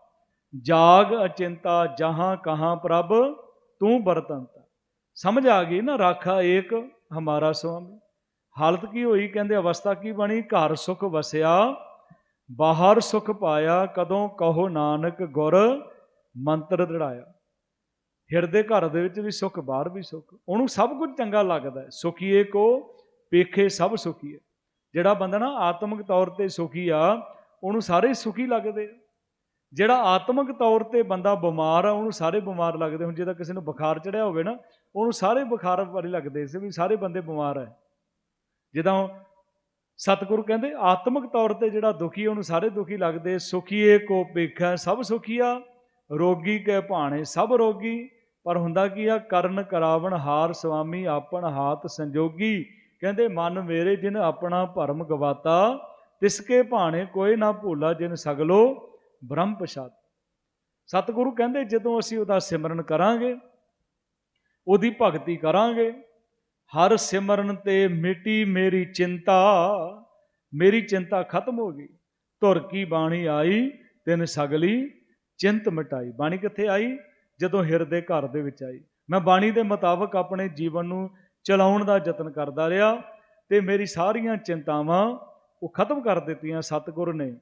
ਜਾਗ ਅਚਿੰਤਾ, ਜਹਾਂ ਕਹਾਂ ਪ੍ਰਭ, ਤੂੰ ਬਰਤੰਤਾ। ਸਮਝ ਆ ਗਈ ਨਾ, ਰਾਖਾ ਏਕ ਹਮਾਰਾ ਸੁਆਮੀ। ਹਾਲਤ ਕੀ ਹੋਈ? ਕਹਿੰਦੇ ਅਵਸਥਾ ਕੀ ਬਣੀ? ਘਰ ਸੁਖ ਵਸਿਆ ਬਾਹਰ ਸੁਖ ਪਾਇਆ, ਕਦੋਂ ਕਹੋ ਨਾਨਕ ਗੁਰ ਮੰਤਰ ਦੜਾਇਆ। ਹਿਰਦੇ ਘਰ ਦੇ ਵਿੱਚ ਵੀ ਸੁਖ, ਬਾਹਰ ਵੀ ਸੁਖ। ਉਹਨੂੰ ਸਭ ਕੁਝ ਚੰਗਾ ਲੱਗਦਾ ਹੈ। ਸੁਖੀਏ ਕੋ ਪੇਖੇ ਸਭ ਸੁਖੀਏ। ਜਿਹੜਾ ਬੰਦਾ ਨਾ ਆਤਮਿਕ ਤੌਰ ਤੇ ਸੁਖੀ ਆ, ਉਹਨੂੰ ਸਾਰੇ ਸੁਖੀ ਲੱਗਦੇ ਆ। ਜਿਹੜਾ ਆਤਮਿਕ ਤੌਰ ਤੇ ਬੰਦਾ ਬਿਮਾਰ ਆ, ਉਹਨੂੰ ਸਾਰੇ ਬਿਮਾਰ ਲੱਗਦੇ ਹੁਣ ਜਿਹਦਾ ਕਿਸੇ ਨੂੰ ਬੁਖਾਰ ਚੜਿਆ ਹੋਵੇ ਨਾ, ਉਹਨੂੰ ਸਾਰੇ ਬੁਖਾਰ ਵਾਲੀ ਲੱਗਦੇ ਸੀ ਵੀ ਸਾਰੇ ਬੰਦੇ ਬਿਮਾਰ ਹੈ ਜਿੱਦਾਂ ਸਤਿਗੁਰੂ ਕਹਿੰਦੇ, ਆਤਮਿਕ ਤੌਰ ਤੇ ਜਿਹੜਾ ਦੁਖੀ ਉਹਨੂੰ ਸਾਰੇ ਦੁਖੀ ਲੱਗਦੇ। ਸੁਖੀਏ ਕੋ ਪੇਖੈ ਸਭ ਸੁਖੀਆ ਰੋਗੀ ਕੇ ਭਾਣੇ, ਸਭ ਰੋਗੀ। ਪਰ ਹੁੰਦਾ ਕੀ ਆ, ਕਰਨ ਕਰਾਵਣ ਹਾਰ ਸੁਆਮੀ ਆਪਣ ਹਾਥ ਸੰਜੋਗੀ। ਕਹਿੰਦੇ, ਮਨ ਮੇਰੇ ਜਿਨ ਆਪਣਾ ਭਰਮ ਗਵਾਤਾ ਤਿਸਕੇ ਭਾਣੇ ਕੋਈ ਨਾ ਭੂਲਾ ਜਿਨ ਸਗਲੋ ਬ੍ਰਹਮ ਪ੍ਰਸਾਦ। ਸਤਿਗੁਰੂ ਕਹਿੰਦੇ, ਜਦੋਂ ਅਸੀਂ ਉਹਦਾ ਸਿਮਰਨ ਕਰਾਂਗੇ, ਉਹਦੀ ਭਗਤੀ ਕਰਾਂਗੇ ਹਰ ਸਿਮਰਨ ਤੇ ਮਿਟੀ ਮੇਰੀ ਚਿੰਤਾ ਮੇਰੀ ਚਿੰਤਾ ਖਤਮ ਹੋ ਗਈ। ਧੁਰ ਕੀ ਬਾਣੀ ਆਈ, ਤਿੰਨ ਸਗਲੀ ਚਿੰਤ ਮਿਟਾਈ। ਬਾਣੀ ਕਿੱਥੇ ਆਈ? ਜਦੋਂ ਹਿਰਦੇ ਘਰ ਦੇ ਵਿੱਚ ਆਈ। ਮੈਂ ਬਾਣੀ ਦੇ ਮੁਤਾਬਕ ਆਪਣੇ ਜੀਵਨ ਨੂੰ ਚਲਾਉਣ ਦਾ ਯਤਨ ਕਰਦਾ ਰਿਹਾ ਤੇ ਮੇਰੀ ਸਾਰੀਆਂ ਚਿੰਤਾਵਾਂ ਉਹ ਖਤਮ ਕਰ ਦਿੱਤੀਆਂ ਸਤਿਗੁਰ ਨੇ।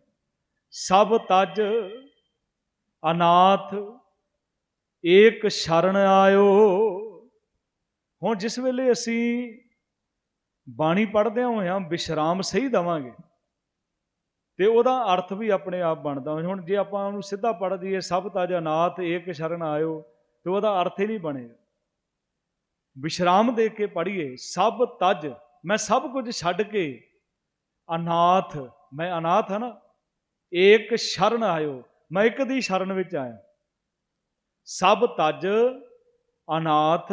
ਸਭ ਤਜ ਅਨਾਥ, ਏਕ ਸ਼ਰਨ ਆਇਓ। ਹੁਣ ਜਿਸ ਵੇਲੇ ਅਸੀਂ ਬਾਣੀ ਪੜ੍ਹਦੇ ਹੋਇਆਂ ਵਿਸ਼ਰਾਮ ਸਹੀ ਦਵਾਂਗੇ, ਤੇ ਉਹਦਾ ਅਰਥ ਵੀ ਆਪਣੇ ਆਪ ਬਣਦਾ ਹੁਣ ਜੇ ਆਪਾਂ ਉਹਨੂੰ ਸਿੱਧਾ ਪੜ੍ਹ ਦਈਏ, ਸਭ ਤਜ ਅਨਾਥ ਏਕ ਸ਼ਰਨ ਆਇਓ, ਤੇ ਉਹਦਾ ਅਰਥ ਹੀ ਨਹੀਂ ਬਣੇਗਾ ਵਿਸ਼ਰਾਮ ਦੇ ਕੇ ਪੜ੍ਹੀਏ, ਸਭ ਤਜ, ਮੈਂ ਸਭ ਕੁਝ ਛੱਡ ਕੇ ਅਨਾਥ, ਮੈਂ ਅਨਾਥ ਹਾਂ ਨਾ, ਏਕ ਸ਼ਰਨ ਆਇਓ, ਮੈਂ ਇੱਕ ਦੀ ਸ਼ਰਨ ਵਿੱਚ ਆਇਆ। ਸਭ ਤਜ, ਅਨਾਥ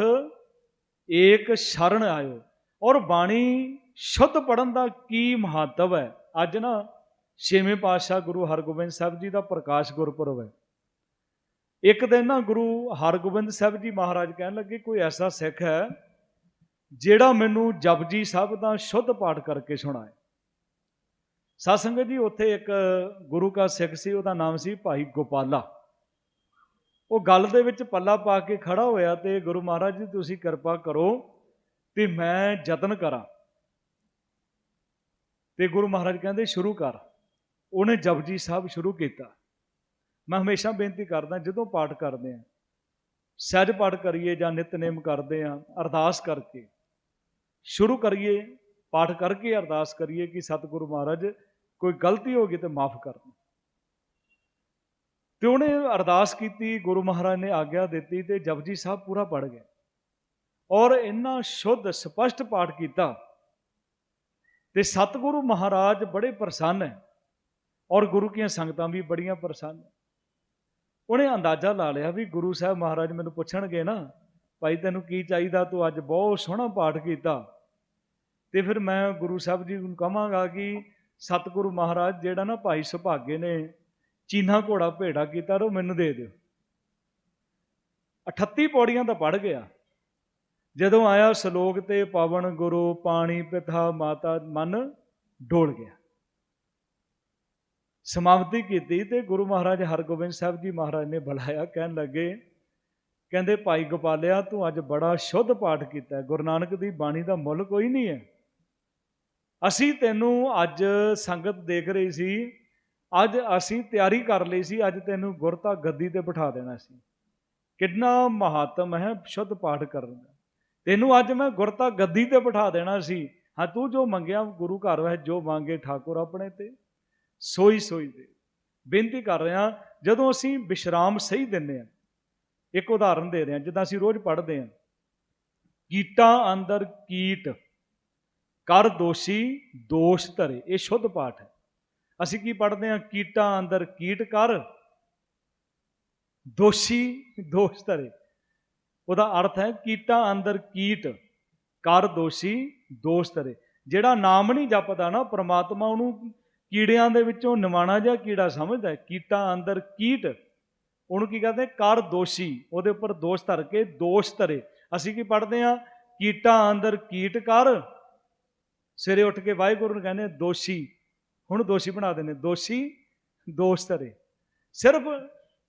ਏਕ ਸ਼ਰਨ ਆਇਓ। ਔਰ ਬਾਣੀ ਸ਼ੁੱਧ ਪੜਨ ਦਾ ਕੀ ਮਹੱਤਵ ਹੈ? ਅੱਜ ਨਾ ਛੇਵੇਂ ਪਾਤਸ਼ਾਹ ਗੁਰੂ ਹਰਗੋਬਿੰਦ ਸਾਹਿਬ ਜੀ ਦਾ ਪ੍ਰਕਾਸ਼ ਗੁਰਪੁਰਬ ਹੈ। ਇੱਕ ਦਿਨ ਨਾ ਗੁਰੂ ਹਰਗੋਬਿੰਦ ਸਾਹਿਬ ਜੀ ਮਹਾਰਾਜ ਕਹਿਣ ਲੱਗੇ, ਕੋਈ ਐਸਾ ਸਿੱਖ ਹੈ ਜਿਹੜਾ ਮੈਨੂੰ ਜਪਜੀ ਸਾਹਿਬ ਦਾ ਸ਼ੁੱਧ ਪਾਠ ਕਰਕੇ ਸੁਣਾਏ। ਸਾਧ ਸੰਗਤ ਜੀ, ਉੱਥੇ ਇੱਕ ਗੁਰੂ ਕਾ ਸਿੱਖ ਸੀ, ਉਹਦਾ ਨਾਮ ਸੀ ਭਾਈ ਗੋਪਾਲਾ। ਉਹ ਗੱਲ ਦੇ ਵਿੱਚ ਪੱਲਾ ਪਾ ਕੇ ਖੜਾ ਹੋਇਆ ਤੇ ਗੁਰੂ ਮਹਾਰਾਜ ਜੀ, ਤੁਸੀਂ ਕਿਰਪਾ ਕਰੋ ਤੇ ਮੈਂ ਯਤਨ ਕਰਾਂ। ਤੇ ਗੁਰੂ ਮਹਾਰਾਜ ਕਹਿੰਦੇ, ਸ਼ੁਰੂ ਕਰ। ਉਹਨੇ ਜਪਜੀ ਸਾਹਿਬ ਸ਼ੁਰੂ ਕੀਤਾ। ਮੈਂ ਹਮੇਸ਼ਾ ਬੇਨਤੀ ਕਰਦਾ, ਜਦੋਂ ਪਾਠ ਕਰਦੇ ਆ ਸਹਿਜ ਪਾਠ ਕਰੀਏ ਜਾਂ ਨਿਤਨੇਮ ਕਰਦੇ ਆ ਅਰਦਾਸ ਕਰਕੇ, ਸ਼ੁਰੂ ਕਰੀਏ, ਪਾਠ ਕਰਕੇ ਅਰਦਾਸ ਕਰੀਏ ਕਿ ਸਤਿਗੁਰੂ ਮਹਾਰਾਜ, ਕੋਈ ਗਲਤੀ ਹੋ ਗਈ ਤੇ ਮਾਫ ਕਰ ਤੇ ਉਹਨੇ ਅਰਦਾਸ ਕੀਤੀ, ਗੁਰੂ ਮਹਾਰਾਜ ਨੇ ਆਗਿਆ ਦਿੱਤੀ ਤੇ ਜਪਜੀ ਸਾਹਿਬ ਪੂਰਾ ਪੜ ਗਿਆ ਔਰ ਇੰਨਾ ਸ਼ੁੱਧ, ਸਪਸ਼ਟ ਪਾਠ ਕੀਤਾ ਤੇ ਸਤਿਗੁਰੂ ਮਹਾਰਾਜ ਬੜੇ ਪ੍ਰਸੰਨ ਹੈ ਔਰ ਗੁਰੂ ਕੀਆਂ ਸੰਗਤਾਂ ਵੀ ਬੜੀਆਂ ਪ੍ਰਸੰਨ ਉਹਨੇ ਅੰਦਾਜ਼ਾ ਲਾ ਲਿਆ ਵੀ ਗੁਰੂ ਸਾਹਿਬ ਮਹਾਰਾਜ ਮੈਨੂੰ ਪੁੱਛਣਗੇ ਨਾ, ਭਾਈ ਤੈਨੂੰ ਕੀ ਚਾਹੀਦਾ? ਤੂੰ ਅੱਜ ਬਹੁਤ ਸੋਹਣਾ ਪਾਠ ਕੀਤਾ। ਤੇ ਫਿਰ ਮੈਂ ਗੁਰੂ ਸਾਹਿਬ ਜੀ ਨੂੰ ਕਹਾਂਗਾ ਕਿ ਸਤਿਗੁਰੂ ਮਹਾਰਾਜ ਜਿਹੜਾ ਨਾ ਭਾਈ ਸੁਭਾਗੇ ਨੇ ਚੀਨਾ ਘੋੜਾ ਭੇੜਾ ਕੀਤਾ ਉਹ ਮੈਨੂੰ ਦੇ ਦਿਓ। 38 ਪੌੜੀਆਂ ਤਾਂ ਪੜ ਗਿਆ। ਜਦੋਂ ਆਇਆ ਸ਼ਲੋਕ ਤੇ ਪਵਨ ਗੁਰੂ, ਪਾਣੀ, ਪਿਤਾ, ਮਾਤਾ, ਮਨ ਡੋਲ ਗਿਆ। ਸਮਾਪਤੀ ਕੀਤੀ ਤੇ ਗੁਰੂ ਮਹਾਰਾਜ ਹਰਗੋਬਿੰਦ ਸਾਹਿਬ ਜੀ ਮਹਾਰਾਜ ਨੇ ਬੁਲਾਇਆ, ਕਹਿਣ ਲੱਗੇ, ਕਹਿੰਦੇ, ਭਾਈ ਗੋਪਾਲਿਆ, ਤੂੰ ਅੱਜ ਬੜਾ ਸ਼ੁੱਧ ਪਾਠ ਕੀਤਾ ਗੁਰੂ ਨਾਨਕ ਦੀ ਬਾਣੀ ਦਾ ਮੁੱਲ ਕੋਈ ਨਹੀਂ ਹੈ। ਅਸੀਂ ਤੈਨੂੰ ਅੱਜ ਸੰਗਤ ਦੇਖ ਰਹੀ ਸੀ ਅੱਜ ਅਸੀਂ ਤਿਆਰੀ ਕਰ ਲਈ ਸੀ, ਅੱਜ ਤੈਨੂੰ ਗੁਰਤਾ ਗੱਦੀ ਤੇ ਬਿਠਾ ਦੇਣਾ ਸੀ। ਕਿੰਨਾ ਮਹਾਤਮ ਹੈ, ਸ਼ੁੱਧ ਪਾਠ ਕਰਨ ਦਾ। ਤੈਨੂੰ ਅੱਜ ਮੈਂ ਗੁਰਤਾ ਗੱਦੀ ਤੇ ਬਿਠਾ ਦੇਣਾ ਸੀ। ਹਾਂ, ਤੂੰ ਜੋ ਮੰਗਿਆ ਗੁਰੂ ਘਰ ਵਿੱਚ ਜੋ ਮੰਗੇ ਠਾਕੁਰ ਆਪਣੇ ਤੇ, ਸੋਈ ਸੋਈ ਦੇ। ਬੇਨਤੀ ਕਰ ਰਿਹਾ, ਜਦੋਂ ਅਸੀਂ ਵਿਸ਼ਰਾਮ ਸਹੀ ਦਿੰਦੇ ਹਾਂ, ਇੱਕ ਉਦਾਹਰਨ ਦੇ ਰਹੇ ਹਾਂ ਜਿੱਦਾਂ ਅਸੀਂ ਰੋਜ਼ ਪੜ੍ਹਦੇ ਹਾਂ, ਕੀਟਾਂ ਅੰਦਰ ਕੀਟ, ਕਰ ਦੋਸ਼ੀ, ਦੋਸ਼ ਧਰੇ, ਇਹ ਸ਼ੁੱਧ ਪਾਠ ਹੈ। ਅਸੀਂ ਕੀ ਪੜ੍ਹਦੇ ਹਾਂ? ਕੀਟਾਂ ਅੰਦਰ ਕੀਟ ਕਰ, ਦੋਸ਼ੀ ਦੋਸ਼ ਧਰੇ। ਉਹਦਾ ਅਰਥ ਹੈ ਕੀਟਾਂ ਅੰਦਰ ਕੀਟ ਕਰ, ਦੋਸ਼ੀ ਦੋਸ਼ ਧਰੇ। ਜਿਹੜਾ ਨਾਮ ਨਹੀਂ ਜਪਦਾ ਨਾ, ਪ੍ਰਮਾਤਮਾ ਉਹਨੂੰ ਕੀੜਿਆਂ ਦੇ ਵਿੱਚੋਂ ਨਿਵਾਣਾ ਜਿਹਾ ਕੀੜਾ ਸਮਝਦਾ ਕੀਟਾਂ ਅੰਦਰ ਕੀਟ, ਉਹਨੂੰ ਕੀ ਕਹਿੰਦੇ ਕਰ, ਦੋਸ਼ੀ। ਉਹਦੇ ਉੱਪਰ ਦੋਸ਼ ਧਰ ਕੇ ਦੋਸ਼ ਧਰੇ। ਅਸੀਂ ਕੀ ਪੜ੍ਹਦੇ ਹਾਂ? ਕੀਟਾਂ ਅੰਦਰ ਕੀਟ ਕਰ, ਸਵੇਰੇ ਉੱਠ ਕੇ ਵਾਹਿਗੁਰੂ ਨੂੰ ਕਹਿੰਦੇ ਦੋਸ਼ੀ। ਹੁਣ ਦੋਸ਼ੀ ਬਣਾ ਦਿੰਦੇ ਦੋਸ਼ੀ ਦੋਸ਼ ਧਰੇ ਸਿਰਫ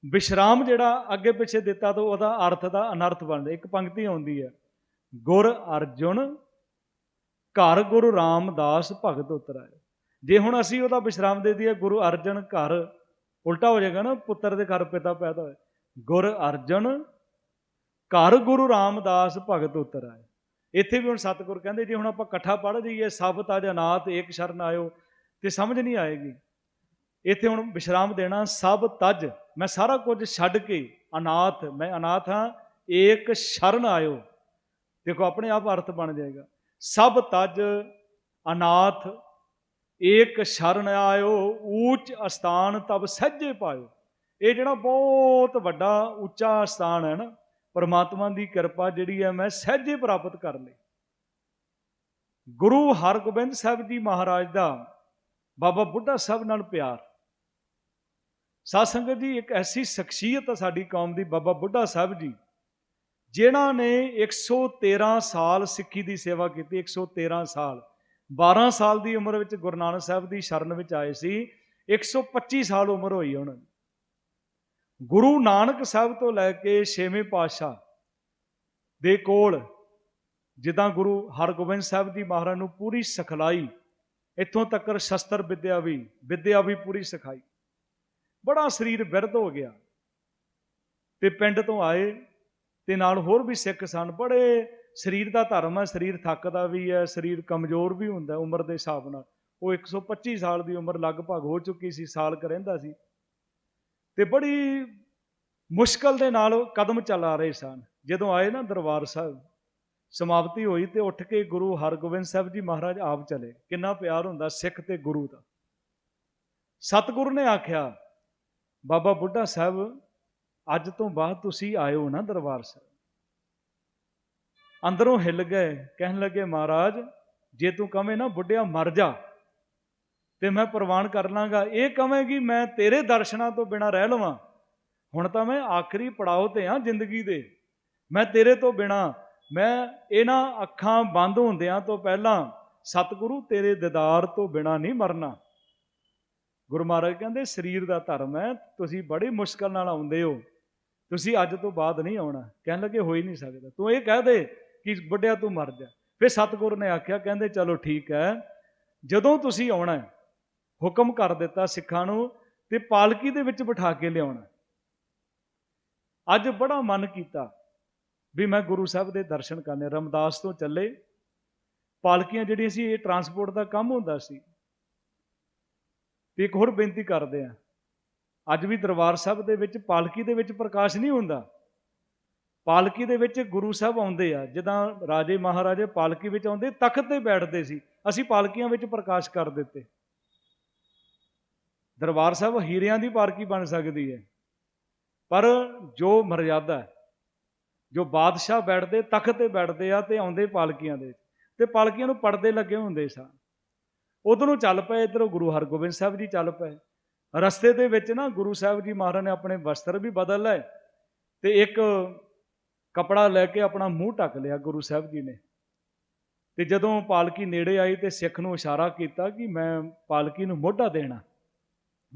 ਵਿਸ਼ਰਾਮ ਜਿਹੜਾ ਅੱਗੇ ਪਿੱਛੇ ਦਿੱਤਾ ਤਾਂ ਉਹਦਾ ਅਰਥ ਦਾ ਅਨਰਥ ਬਣਦਾ। ਇੱਕ ਪੰਕਤੀ ਆਉਂਦੀ ਹੈ, ਗੁਰ ਅਰਜੁਨ, ਘਰ ਗੁਰੂ ਰਾਮਦਾਸ ਭਗਤ ਉਤਰਾਏ ਜੇ ਹੁਣ ਅਸੀਂ ਉਹਦਾ ਵਿਸ਼ਰਾਮ ਦੇ ਦਈਏ, ਗੁਰੂ ਅਰਜਨ ਘਰ, ਉਲਟਾ ਹੋ ਜਾਏਗਾ ਨਾ, ਪੁੱਤਰ ਦੇ ਘਰ ਪਿਤਾ ਪੈਦਾ ਹੋਏ। ਗੁਰ ਅਰਜਨ ਘਰ ਗੁਰੂ ਰਾਮਦਾਸ ਭਗਤ ਉਤਰਾਏ ਇੱਥੇ ਵੀ ਹੁਣ ਸਤਿਗੁਰ ਕਹਿੰਦੇ, ਜੇ ਹੁਣ ਆਪਾਂ ਇਕੱਠਾ ਪੜ੍ਹ ਜਾਈਏ, ਸਭ ਤਜ ਅਨਾਥ ਏਕ ਸ਼ਰਨ ਆਇਓ ਤੇ ਸਮਝ ਨਹੀਂ ਆਏਗੀ। ਇੱਥੇ ਹੁਣ ਵਿਸ਼ਰਾਮ ਦੇਣਾ ਸਭ ਤਜ। ਮੈਂ ਸਾਰਾ ਕੁਝ ਛੱਡ ਕੇ ਅਨਾਥ, ਮੈਂ ਅਨਾਥ ਹਾਂ, ਏਕ ਸ਼ਰਨ ਆਇਓ। ਦੇਖੋ, ਆਪਣੇ ਆਪ ਅਰਥ ਬਣ ਜਾਏਗਾ। ਸਭ ਤਜ, ਅਨਾਥ, ਏਕ ਸ਼ਰਨ ਆਇਓ, ਊਚ ਅਸਥਾਨ ਤਬ ਸਹਿਜੇ ਪਾਇਓ। ਇਹ ਜਿਹੜਾ ਬਹੁਤ ਵੱਡਾ, ਉੱਚਾ ਸਥਾਨ ਹੈ ਨਾ, ਪਰਮਾਤਮਾ ਦੀ ਕਿਰਪਾ ਜਿਹੜੀ ਹੈ ਮੈਂ ਸਹਿਜੇ ਪ੍ਰਾਪਤ ਕਰ ਲਈ। ਗੁਰੂ ਹਰਗੋਬਿੰਦ ਸਾਹਿਬ ਜੀ ਮਹਾਰਾਜ ਦਾ ਬਾਬਾ ਬੁੱਢਾ ਸਾਹਿਬ ਨਾਲ ਪਿਆਰ। ਸਾਧ ਸੰਗਤ ਜੀ, ਇੱਕ ਐਸੀ ਸ਼ਖਸੀਅਤ ਹੈ ਸਾਡੀ ਕੌਮ ਦੀ, ਬਾਬਾ ਬੁੱਢਾ ਸਾਹਿਬ ਜੀ, ਜਿਨ੍ਹਾਂ ਨੇ 113 ਸਾਲ ਸਿੱਖੀ ਦੀ ਸੇਵਾ ਕੀਤੀ। 113 ਸਾਲ। 12 ਸਾਲ ਦੀ ਉਮਰ ਵਿੱਚ ਗੁਰੂ ਨਾਨਕ ਸਾਹਿਬ ਦੀ ਸ਼ਰਨ ਵਿੱਚ ਆਏ ਸੀ। 125 ਸਾਲ ਉਮਰ ਹੋਈ ਉਹਨਾਂ ਦੀ। ਗੁਰੂ ਨਾਨਕ ਸਾਹਿਬ ਤੋਂ ਲੈ ਕੇ ਛੇਵੇਂ ਪਾਤਸ਼ਾਹ ਦੇ ਕੋਲ, ਜਿੱਦਾਂ ਗੁਰੂ ਹਰਗੋਬਿੰਦ ਸਾਹਿਬ ਜੀ ਮਹਾਰਾਜ ਨੂੰ ਪੂਰੀ ਸਿਖਲਾਈ ਇੱਥੋਂ ਤੱਕ ਸ਼ਸਤਰ ਵਿਦਿਆ ਵੀ ਵਿਦਿਆ ਵੀ ਪੂਰੀ ਸਿਖਾਈ। ਬੜਾ ਸਰੀਰ ਵਿਰਧ ਹੋ ਗਿਆ। ਤੇ ਪਿੰਡ ਤੋਂ ਆਏ ਤੇ ਨਾਲ ਹੋਰ ਵੀ ਸਿੱਖ ਸਨ। ਬੜੇ ਸਰੀਰ ਦਾ ਧਰਮ ਹੈ, ਸਰੀਰ ਥੱਕਦਾ ਵੀ ਹੈ, ਸਰੀਰ ਕਮਜ਼ੋਰ ਵੀ ਹੁੰਦਾ ਉਮਰ ਦੇ ਹਿਸਾਬ ਨਾਲ। ਉਹ 125 ਸਾਲ ਦੀ ਉਮਰ ਲਗਭਗ ਹੋ ਚੁੱਕੀ ਸੀ, ਸਾਲ ਕ ਰਹਿੰਦਾ ਸੀ। ਤੇ ਬੜੀ ਮੁਸ਼ਕਲ ਦੇ ਨਾਲ ਕਦਮ ਚਲਾ ਰਹੇ ਸਨ। ਜਦੋਂ ਆਏ ਨਾ ਦਰਬਾਰ ਸਾਹਿਬ ਸਮਾਪਤੀ ਹੋਈ ਤੇ ਉੱਠ ਕੇ ਗੁਰੂ ਹਰਗੋਬਿੰਦ ਸਾਹਿਬ ਜੀ ਮਹਾਰਾਜ ਆਪ ਚਲੇ। ਕਿੰਨਾ ਪਿਆਰ ਹੁੰਦਾ ਸਿੱਖ ਤੇ ਗੁਰੂ ਦਾ। ਸਤਿਗੁਰੂ ਨੇ ਆਖਿਆ, ਬਾਬਾ ਬੁੱਢਾ ਸਾਹਿਬ, ਅੱਜ ਤੋਂ ਬਾਅਦ ਤੁਸੀਂ ਆਇਓ ਨਾ ਦਰਬਾਰ ਸਾਹਿਬ। ਅੰਦਰੋਂ ਹਿੱਲ ਗਏ, ਕਹਿਣ ਲੱਗੇ, ਮਹਾਰਾਜ, ਜੇ ਤੂੰ ਕਵੇਂ ਨਾ ਬੁੱਢਿਆ ਮਰ ਜਾ, ਤੇ ਮੈਂ ਪ੍ਰਵਾਨ ਕਰ ਲਾਂਗਾ। ਇਹ ਕਵੇਂਗੀ, ਮੈਂ ਤੇਰੇ ਦਰਸ਼ਨਾਂ ਤੋਂ ਬਿਨਾ ਰਹਿ ਲਵਾਂ। ਹੁਣ ਤਾਂ ਮੈਂ ਆਖਰੀ ਪੜਾਓ ਤੇ ਆ ਜ਼ਿੰਦਗੀ ਦੇ। ਮੈਂ ਤੇਰੇ ਤੋਂ ਬਿਨਾ ਮੈਂ ਇਹਨਾਂ ਅੱਖਾਂ ਬੰਦ ਹੁੰਦਿਆਂ ਤੋਂ ਪਹਿਲਾਂ ਸਤਿਗੁਰੂ ਤੇਰੇ ਦੀਦਾਰ ਤੋਂ ਬਿਨਾ ਨਹੀਂ ਮਰਨਾ। ਗੁਰੂ ਮਹਾਰਾਜ ਕਹਿੰਦੇ, ਸਰੀਰ ਦਾ ਧਰਮ ਹੈ, ਤੁਸੀਂ ਬੜੀ ਮੁਸ਼ਕਲ ਨਾਲ ਆਉਂਦੇ ਹੋ। ਤੁਸੀਂ ਅੱਜ ਤੋਂ ਬਾਅਦ ਨਹੀਂ ਆਉਣਾ। ਕਹਿਣ ਲੱਗੇ ਹੋ ਹੀ ਨਹੀਂ ਸਕਦਾ। ਤੂੰ ਇਹ ਕਹਿ ਦੇ ਕਿ ਵੱਡਿਆ ਤੂੰ ਮਰ ਜਾ। ਫਿਰ ਸਤਿਗੁਰ ਨੇ ਆਖਿਆ, ਕਹਿੰਦੇ, ਚਲੋ ਠੀਕ ਹੈ, ਜਦੋਂ ਤੁਸੀਂ ਆਉਣਾ ਹੁਕਮ ਕਰ ਦਿੱਤਾ ਸਿੱਖਾਂ ਨੂੰ ਤੇ ਪਾਲਕੀ ਦੇ ਵਿੱਚ ਬਿਠਾ ਕੇ ਲਿਆਉਣਾ। ਅੱਜ ਬੜਾ ਮਨ ਕੀਤਾ। ਵੀ ਮੈਂ ਗੁਰੂ ਸਾਹਿਬ ਦੇ ਦਰਸ਼ਨ ਕਰਨੇ, ਰਮਦਾਸ ਤੋਂ ਚੱਲੇ। ਪਾਲਕੀਆਂ ਜਿਹੜੀਆਂ ਸੀ, ਇਹ ਟਰਾਂਸਪੋਰਟ ਦਾ ਕੰਮ ਹੁੰਦਾ ਸੀ। ਤੇ ਇੱਕ ਹੋਰ ਬੇਨਤੀ ਕਰਦੇ ਆ ਅੱਜ ਵੀ ਦਰਬਾਰ ਸਾਹਿਬ ਦੇ ਵਿੱਚ ਪਾਲਕੀ ਦੇ ਵਿੱਚ ਪ੍ਰਕਾਸ਼ ਨਹੀਂ ਹੁੰਦਾ। ਪਾਲਕੀ ਦੇ ਵਿੱਚ ਗੁਰੂ ਸਾਹਿਬ ਆਉਂਦੇ ਆ। ਜਿੱਦਾਂ ਰਾਜੇ ਮਹਾਰਾਜੇ ਪਾਲਕੀ ਵਿੱਚ ਆਉਂਦੇ, ਤਖਤ ਤੇ ਬੈਠਦੇ ਸੀ। ਅਸੀਂ ਪਾਲਕੀਆਂ ਵਿੱਚ ਪ੍ਰਕਾਸ਼ ਕਰ ਦਿੱਤੇ। ਦਰਬਾਰ ਸਾਹਿਬ ਹੀਰਿਆਂ ਦੀ ਪਾਲਕੀ ਬਣ ਸਕਦੀ ਹੈ। ਪਰ ਜੋ ਮਰਜ਼ਾਦਾ ਹੈ ਜੋ ਬਾਦਸ਼ਾਹ ਬੈਠਦੇ, ਤਖਤ ਤੇ ਬੈਠਦੇ ਆ ਤੇ ਆਉਂਦੇ ਪਾਲਕੀਆਂ ਦੇ ਤੇ ਪਾਲਕੀਆਂ ਨੂੰ ਪਰਦੇ ਲੱਗੇ ਹੁੰਦੇ ਸਨ। ਉਧਰ ਨੂੰ ਚੱਲ ਪਏ, ਇਧਰੋਂ ਗੁਰੂ ਹਰਗੋਬਿੰਦ ਸਾਹਿਬ ਜੀ ਚੱਲ ਪਏ। ਰਸਤੇ ਦੇ ਵਿੱਚ ਨਾ ਗੁਰੂ ਸਾਹਿਬ ਜੀ ਮਹਾਰਾਜ ਨੇ ਆਪਣੇ ਵਸਤਰ ਵੀ ਬਦਲ ਲਏ ਤੇ ਇੱਕ ਕਪੜਾ ਲੈ ਕੇ ਆਪਣਾ ਮੂੰਹ ਢੱਕ ਲਿਆ ਗੁਰੂ ਸਾਹਿਬ ਜੀ ਨੇ। ਤੇ ਜਦੋਂ ਪਾਲਕੀ ਨੇੜੇ ਆਈ ਤੇ ਸਿੱਖ ਨੂੰ ਇਸ਼ਾਰਾ ਕੀਤਾ ਕਿ ਮੈਂ ਪਾਲਕੀ ਨੂੰ ਮੋਢਾ ਦੇਣਾ,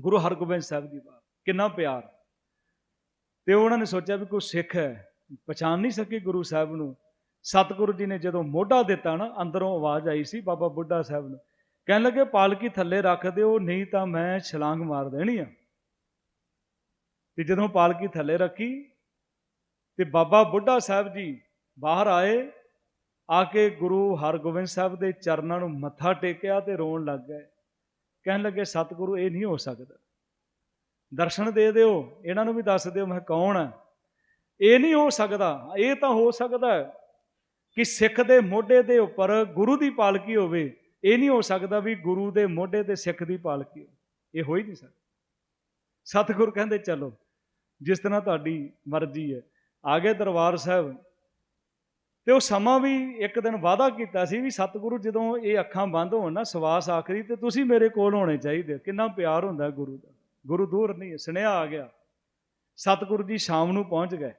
ਗੁਰੂ ਹਰਗੋਬਿੰਦ ਸਾਹਿਬ ਜੀ ਦਾ ਕਿੰਨਾ ਪਿਆਰ। ਤੇ ਉਹਨਾਂ ਨੇ ਸੋਚਿਆ ਵੀ ਕੋਈ ਸਿੱਖ ਹੈ ਪਛਾਣ ਨਹੀਂ ਸਕੇ ਗੁਰੂ ਸਾਹਿਬ ਨੂੰ। ਸਤਿਗੁਰੂ ਜੀ ਨੇ ਜਦੋਂ ਮੋਢਾ ਦਿੱਤਾ ਨਾ, ਅੰਦਰੋਂ ਆਵਾਜ਼ ਆਈ ਸੀ ਬਾਬਾ ਬੁੱਢਾ ਸਾਹਿਬ ਨੂੰ। ਕਹਿਣ ਲੱਗੇ, ਪਾਲਕੀ ਥੱਲੇ ਰੱਖ ਦਿਓ, ਨਹੀਂ ਤਾਂ ਮੈਂ ਛਲਾਂਗ ਮਾਰ ਦੇਣੀ ਆ। ਤੇ ਜਦੋਂ ਪਾਲਕੀ ਥੱਲੇ ਰੱਖੀ, ਤੇ ਬਾਬਾ ਬੁੱਢਾ ਸਾਹਿਬ ਜੀ ਬਾਹਰ ਆਏ, ਆ ਕੇ ਗੁਰੂ ਹਰਗੋਬਿੰਦ ਸਾਹਿਬ ਦੇ ਚਰਨਾਂ ਨੂੰ ਮੱਥਾ ਟੇਕਿਆ ਤੇ ਰੋਣ ਲੱਗ ਗਏ। ਕਹਿਣ ਲੱਗੇ, ਸਤਿਗੁਰੂ, ਇਹ ਨਹੀਂ ਹੋ ਸਕਦਾ। ਦਰਸ਼ਨ ਦੇ ਦਿਓ, ਇਹਨਾਂ ਨੂੰ ਵੀ ਦੱਸ ਦਿਓ, ਮੈਂ ਕੌਣ ਹਾਂ ਇਹ ਨਹੀਂ ਹੋ ਸਕਦਾ, ਇਹ ਤਾਂ ਹੋ ਸਕਦਾ ਕਿ ਸਿੱਖ ਦੇ ਮੋਢੇ ਦੇ ਉੱਪਰ ਗੁਰੂ ਦੀ ਪਾਲਕੀ ਹੋਵੇ। ਇਹ ਨਹੀਂ ਹੋ ਸਕਦਾ ਵੀ ਗੁਰੂ ਦੇ ਮੋਢੇ ਤੇ ਸਿੱਖ ਦੀ ਪਾਲਕੀ ਹੋਵੇ। ਇਹ ਹੋ ਹੀ ਨਹੀਂ ਸਕਦਾ। ਸਤਿਗੁਰ ਕਹਿੰਦੇ, ਚਲੋ, ਜਿਸ ਤਰ੍ਹਾਂ ਤੁਹਾਡੀ ਮਰਜ਼ੀ ਹੈ। ਆ ਗਏ ਦਰਬਾਰ ਸਾਹਿਬ। ਤੇ ਉਹ ਸਮਾਂ ਵੀ ਇੱਕ ਦਿਨ ਵਾਅਦਾ ਕੀਤਾ ਸੀ ਵੀ ਸਤਿਗੁਰੂ, ਜਦੋਂ ਇਹ ਅੱਖਾਂ ਬੰਦ ਹੋਣ ਨਾ, ਸਵਾਸ ਆਖਰੀ, ਤੇ ਤੁਸੀਂ ਮੇਰੇ ਕੋਲ ਹੋਣੇ ਚਾਹੀਦੇ ਕਿੰਨਾ ਪਿਆਰ ਹੁੰਦਾ ਗੁਰੂ ਦਾ। ਗੁਰੂ ਦੂਰ ਨਹੀਂ, ਸੁਨੇਹਾ ਆ ਗਿਆ। ਸਤਿਗੁਰੂ ਜੀ ਸ਼ਾਮ ਨੂੰ ਪਹੁੰਚ ਗਏ।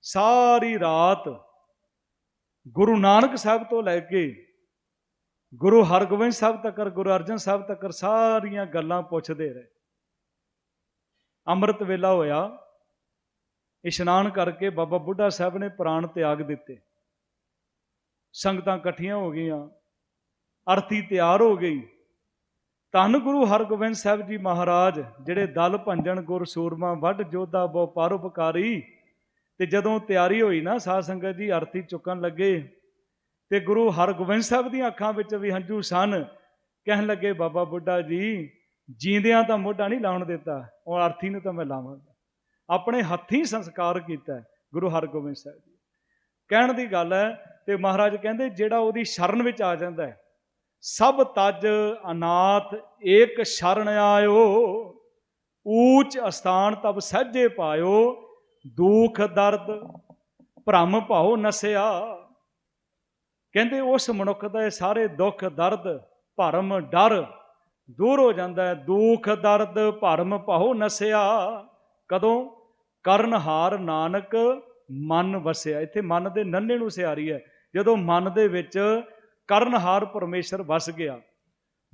ਸਾਰੀ ਰਾਤ ਗੁਰੂ ਨਾਨਕ ਸਾਹਿਬ ਤੋਂ ਲੈ ਕੇ ਗੁਰੂ ਹਰਗੋਬਿੰਦ ਸਾਹਿਬ ਤੱਕ ਗੁਰੂ ਅਰਜਨ ਸਾਹਿਬ ਤੱਕ ਸਾਰੀਆਂ ਗੱਲਾਂ ਪੁੱਛਦੇ ਰਹੇ। ਅੰਮ੍ਰਿਤ ਵੇਲਾ ਹੋਇਆ, ਇਸ਼ਨਾਨ ਕਰਕੇ ਬਾਬਾ ਬੁੱਢਾ ਸਾਹਿਬ ਨੇ ਪ੍ਰਾਣ ਤਿਆਗ ਦਿੱਤੇ। ਸੰਗਤਾਂ ਇਕੱਠੀਆਂ ਹੋ ਗਈਆਂ ਅਰਥੀ ਤਿਆਰ ਹੋ ਗਈ। ਧੰਨ ਗੁਰੂ ਹਰਗੋਬਿੰਦ ਸਾਹਿਬ ਜੀ ਮਹਾਰਾਜ, ਜਿਹੜੇ ਦਲ ਭੰਜਣ ਗੁਰ ਸੂਰਮਾ ਵੱਡ ਜੋਧਾ ਬਹੁ ਪਰਉਪਕਾਰੀ ਤੇ ਜਦੋਂ ਤਿਆਰੀ ਹੋਈ ਨਾ, ਸਾਧ ਸੰਗਤ ਜੀ ਅਰਥੀ ਚੁੱਕਣ ਲੱਗੇ ਤੇ ਗੁਰੂ ਹਰਗੋਬਿੰਦ ਸਾਹਿਬ ਦੀਆਂ ਅੱਖਾਂ ਵਿੱਚ ਵੀ ਹੰਝੂ ਸਨ, ਕਹਿਣ ਲੱਗੇ, ਬਾਬਾ ਬੁੱਢਾ ਜੀ, ਜੀਂਦਿਆਂ ਤਾਂ ਮੋਢਾ ਨਹੀਂ ਲਾਉਣ ਦਿੱਤਾ, ਉਹ ਅਰਥੀ ਨੂੰ ਤਾਂ ਮੈਂ ਲਾਵਾਂਗਾ। ਆਪਣੇ ਹੱਥੀਂ ਸੰਸਕਾਰ ਕੀਤਾ ਗੁਰੂ ਹਰਗੋਬਿੰਦ ਸਾਹਿਬ ਜੀ। ਕਹਿਣ ਦੀ ਗੱਲ ਹੈ ਤੇ ਮਹਾਰਾਜ ਕਹਿੰਦੇ, ਜਿਹੜਾ ਉਹਦੀ ਸ਼ਰਨ ਵਿੱਚ ਆ ਜਾਂਦਾ ਹੈ, ਸਭ ਤਜ ਅਨਾਥ ਏਕ ਸ਼ਰਨ ਆਇਓ, ਊਚ ਅਸਥਾਨ ਤਬ ਸਹਜੇ ਪਾਇਓ ਦੁੱਖ, ਦਰਦ, ਭ੍ਰਮ ਭਾਉ ਨਸਿਆ। ਕਹਿੰਦੇ ਉਸ ਮਨੁੱਖ ਦੇ ਸਾਰੇ ਦੁੱਖ, ਦਰਦ, ਭਰਮ, ਡਰ ਦੂਰ ਹੋ ਜਾਂਦਾ ਹੈ। ਦੁਖ, ਦਰਦ, ਭਰਮ ਭਾਉ ਨਸਿਆ। ਕਦੋਂ? ਕਰਨਹਾਰ ਨਾਨਕ ਮਨ ਵਸਿਆ। ਇੱਥੇ ਮਨ ਦੇ ਨੰਨੇ ਨੂੰ ਸਿਆਰੀ ਹੈ। ਜਦੋਂ ਮਨ ਦੇ ਵਿੱਚ ਕਰਨਹਾਰ ਪਰਮੇਸ਼ਰ ਵਸ ਗਿਆ,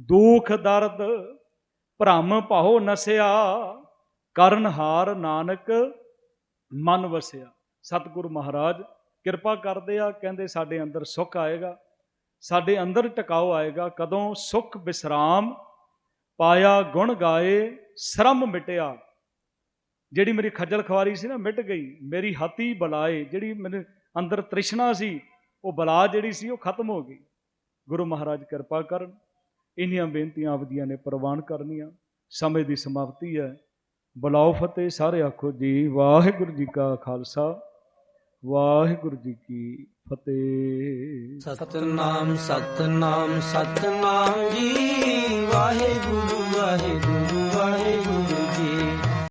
ਦੁੱਖ, ਦਰਦ, ਭ੍ਰਮ ਭਾਉ ਨਸਿਆ। ਕਰਨਹਾਰ ਨਾਨਕ ਮਨ ਵਸਿਆ। ਸਤਿਗੁਰੂ ਮਹਾਰਾਜ, ਕਿਰਪਾ ਕਰਦੇ ਆ, ਕਹਿੰਦੇ ਸਾਡੇ ਅੰਦਰ ਸੁੱਖ ਆਏਗਾ। ਸਾਡੇ ਅੰਦਰ ਟਿਕਾਓ ਆਏਗਾ। ਕਦੋਂ ਸੁੱਖ ਵਿਸਰਾਮ ਪਾਇਆ, ਗੁਣ ਗਾਏ, ਸ਼ਰਮ ਮਿਟਿਆ। ਜਿਹੜੀ ਮੇਰੀ ਖੱਜਲ ਖਵਾਰੀ ਸੀ ਨਾ, ਮਿਟ ਗਈ। ਮੇਰੀ ਹਤੀ ਬਲਾਏ। ਜਿਹੜੀ ਮੇਰੇ ਅੰਦਰ ਤ੍ਰਿਸ਼ਨਾ ਸੀ, ਉਹ ਬਲਾ ਜਿਹੜੀ ਸੀ, ਉਹ ਖਤਮ ਹੋ ਗਈ। ਗੁਰੂ ਮਹਾਰਾਜ ਕਿਰਪਾ ਕਰਨ। ਇੰਨੀਆਂ ਬੇਨਤੀਆਂ ਆਪਦੀਆਂ ਨੇ ਪ੍ਰਵਾਨ ਕਰਨੀਆਂ। ਸਮੇਂ ਦੀ ਸਮਾਪਤੀ ਹੈ। ਬੁਲਾਓ ਫਤਿਹ ਸਾਰੇ ਆਖੋ ਜੀ। ਵਾਹਿਗੁਰੂ ਜੀ ਕਾ ਖਾਲਸਾ, ਵਾਹਿਗੁਰੂ ਜੀ ਕੀ ਫਤਿਹ। ਸਤਨਾਮ ਸਤਨਾਮ ਸਤਨਾਮ ਜੀ। ਵਾਹਿਗੁਰੂ ਵਾਹਿਗੁਰੂ।